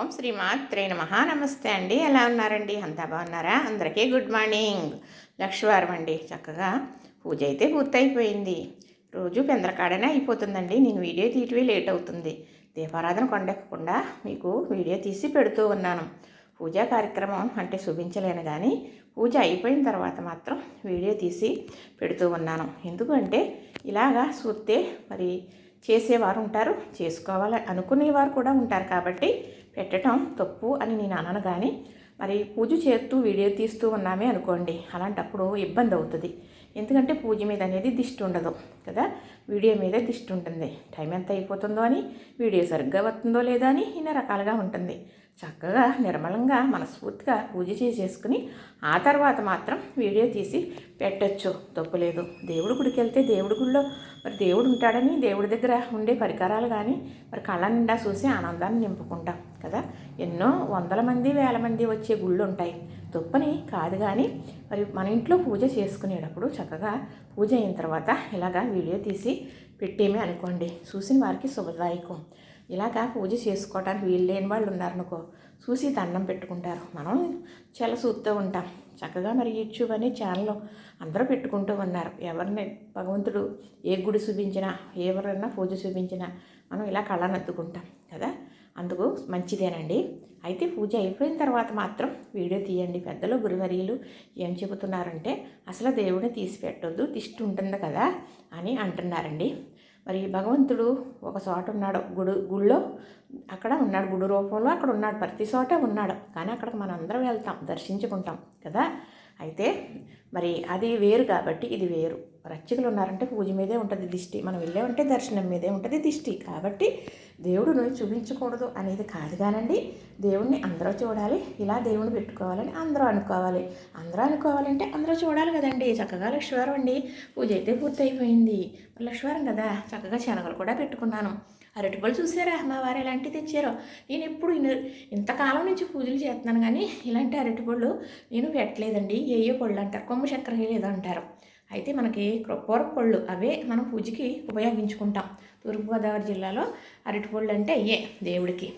ఓం శ్రీ మాత్రే నమ. నమస్తే అండి. ఎలా ఉన్నారండి? అంతా బాగున్నారా? అందరికీ గుడ్ మార్నింగ్. లక్షవారం అండి. చక్కగా పూజ అయితే పూర్తయిపోయింది. రోజు పెందరకాడనే అయిపోతుందండి. నేను వీడియో తీయటమే లేట్ అవుతుంది. దీపారాధన కొండెక్కకుండా మీకు వీడియో తీసి పెడుతూ ఉన్నాను. పూజా కార్యక్రమం అంటే చూపించలేను కానీ పూజ అయిపోయిన తర్వాత మాత్రం వీడియో తీసి పెడుతూ ఉన్నాను. ఎందుకంటే ఇలాగా చూస్తే మరి చేసేవారు ఉంటారు చేసుకోవాలి అనుకునేవారు కూడా ఉంటారు కాబట్టి పెట్టడం తప్పు అని నేను అనను కానీ మరి పూజ చేస్తూ వీడియో తీస్తూ ఉన్నామే అనుకోండి అలాంటప్పుడు ఇబ్బంది అవుతుంది. ఎందుకంటే పూజ మీద అనేది దిష్టి ఉండదు కదా? వీడియో మీద దిష్టి ఉంటుంది. టైం ఎంత అయిపోతుందో అని వీడియో సరిగ్గా వస్తుందో లేదో అని ఇన్ని రకాలుగా ఉంటుంది. చక్కగా నిర్మలంగా మనస్ఫూర్తిగా పూజ చేసేసుకుని ఆ తర్వాత మాత్రం వీడియో తీసి పెట్టచ్చు. తప్పులేదు దేవుడి గుడికి వెళ్తే దేవుడి గుడిలో మరి దేవుడు ఉంటాడని దేవుడి దగ్గర ఉండే పరికరాలు కానీ మరి కళ్ళ నిండా చూసి ఆనందాన్ని నింపుకుంటాం కదా? ఎన్నో వందల మంది వేల మంది వచ్చే గుళ్ళు ఉంటాయి. దుప్పని కాదు కానీ మరి మన ఇంట్లో పూజ చేసుకునేటప్పుడు చక్కగా పూజ అయిన తర్వాత ఇలాగా వీడియో తీసి పెట్టేమే అనుకోండి. చూసిన వారికి శుభదాయకం. ఇలాగా పూజ చేసుకోవడానికి వీలు లేని వాళ్ళు ఉన్నారనుకో చూసి దండం పెట్టుకుంటారు. మనం చాలా చూస్తూ ఉంటాం. చక్కగా మరి యూట్యూబ్ అనే ఛానల్లో అందరూ పెట్టుకుంటూ ఉన్నారు. ఎవరిని భగవంతుడు ఏ గుడి చూపించినా ఎవరైనా పూజ చూపించినా మనం ఇలా కళ్ళనద్దుకుంటాం కదా? అందుకు మంచిదేనండి. అయితే పూజ అయిపోయిన తర్వాత మాత్రం వీడియో తీయండి. పెద్దలు గురువర్యులు ఏం చెబుతున్నారంటే అసలు దేవుడిని తీసి పెట్టొద్దు దిష్టి ఉంటుంది కదా అని అంటున్నారండి. మరి భగవంతుడు ఒక చోట ఉన్నాడు గుడు గుళ్ళో అక్కడ ఉన్నాడు గుడి రూపంలో అక్కడ ఉన్నాడు ప్రతి చోట ఉన్నాడు. కానీ అక్కడికి మనం అందరం వెళ్తాం దర్శించుకుంటాం కదా. అయితే మరి అది వేరు కాబట్టి ఇది వేరు. రచ్చకులు ఉన్నారంటే పూజ మీదే ఉంటుంది దిష్టి. మనం వెళ్ళామంటే దర్శనం మీదే ఉంటుంది దిష్టి. కాబట్టి దేవుడుని చూపించకూడదు అనేది కాదు కానండి. దేవుణ్ణి అందరూ చూడాలి. ఇలా దేవుని పెట్టుకోవాలని అందరూ అనుకోవాలి. అందరూ అనుకోవాలంటే అందరూ చూడాలి కదండి. చక్కగా లక్ష్మీవారం అండి. పూజ అయితే పూర్తయిపోయింది. లక్ష్మీవారం కదా. చక్కగా శనగలు కూడా పెట్టుకున్నాను. అరటిపళ్ళు చూసారా? మా వారు ఎలాంటివి తెచ్చారో? నేను ఎప్పుడు ఇంతకాలం నుంచి పూజలు చేస్తున్నాను కానీ ఇలాంటి అరటిపళ్ళు నేను పెట్టలేదండి. ఏ ఏ పళ్ళు అంటారు? కొమ్మ చక్కెర లేదంటారు అయితే మనకి కృపూర పళ్ళు అవే మనం పూజకి ఉపయోగించుకుంటాం. తూర్పుగోదావరి జిల్లాలో అరటిపళ్ళు అంటే అయ్యే దేవుడికి.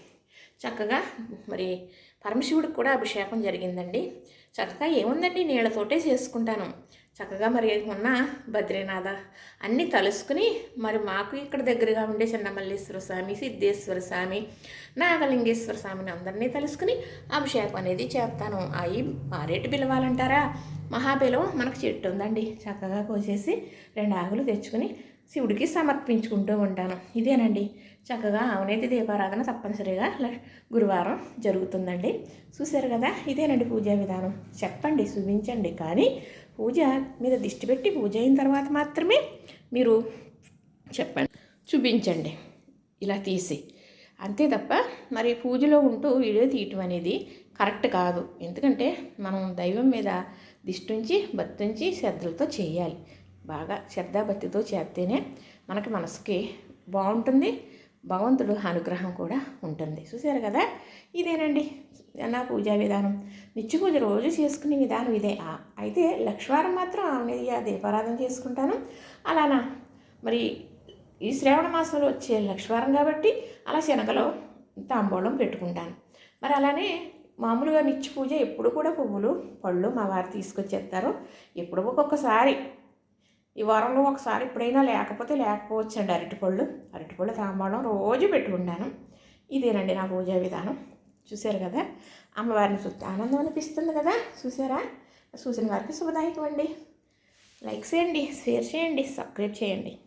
చక్కగా మరి పరమశివుడికి కూడా అభిషేకం జరిగిందండి. చక్కగా ఏముందండి? నీళ్ళతోటే చేసుకుంటాను. చక్కగా మరి ఉన్న బద్రీనాథ అన్నీ తలుసుకుని మరి మాకు ఇక్కడ దగ్గరగా ఉండే చిన్నమల్లేశ్వర స్వామి సిద్ధేశ్వర స్వామి నాగలింగేశ్వర స్వామిని అందరినీ తలుసుకుని అభిషేకం అనేది చేస్తాను. అవి పారేటి పిలవాలంటారా? మహాబిలవం మనకు చెట్టు ఉందండి. చక్కగా కోసేసి రెండు ఆకులు తెచ్చుకుని శివుడికి సమర్పించుకుంటూ ఉంటాను. ఇదేనండి. చక్కగా అవనైతే దీపారాధన తప్పనిసరిగా గురువారం జరుగుతుందండి. చూశారు కదా? ఇదేనండి పూజా విధానం. చెప్పండి చూపించండి కానీ పూజ మీద దిష్టి పెట్టి పూజ అయిన తర్వాత మాత్రమే మీరు చెప్పండి. చూపించండి. ఇలా తీసి. అంతే తప్ప మరి పూజలో ఉంటూ వీడియో తీయటం అనేది కరెక్ట్ కాదు. ఎందుకంటే మనం దైవం మీద దిష్టుంచి బతుంచి శ్రద్ధలతో చేయాలి. బాగా శ్రద్ధాభక్తితో చేస్తేనే మనకి మనసుకి బాగుంటుంది. భగవంతుడు అనుగ్రహం కూడా ఉంటుంది. చూసారు కదా? ఇదేనండి. నా పూజా విధానం. నిత్య పూజ రోజు చేసుకునే విధానం ఇదే. అయితే లక్ష్వారం మాత్రం ఆమె దీపారాధన చేసుకుంటాను. అలానా? మరి ఈ శ్రావణ మాసంలో వచ్చే లక్ష్వారం కాబట్టి అలా శనగలో తాంబూలం పెట్టుకుంటాను. మరి అలానే మామూలుగా నిత్య పూజ ఎప్పుడు కూడా పువ్వులు పళ్ళు మా వారు తీసుకొచ్చేస్తారు. ఎప్పుడు ఒక్కొక్కసారి. ఈ వారంలో ఒకసారి ఎప్పుడైనా లేకపోతే లేకపోవచ్చండి అరటిపళ్ళు. అరటిపళ్ళు తాంబూలం రోజు పెట్టుకుంటాను. ఇదేనండి నా పూజా విధానం. చూశారు కదా? అమ్మవారిని చూస్తే ఆనందం అనిపిస్తుంది కదా? చూసారా చూసిన వారికి శుభదాయకం అండి. లైక్ చేయండి షేర్ చేయండి సబ్స్క్రైబ్ చేయండి.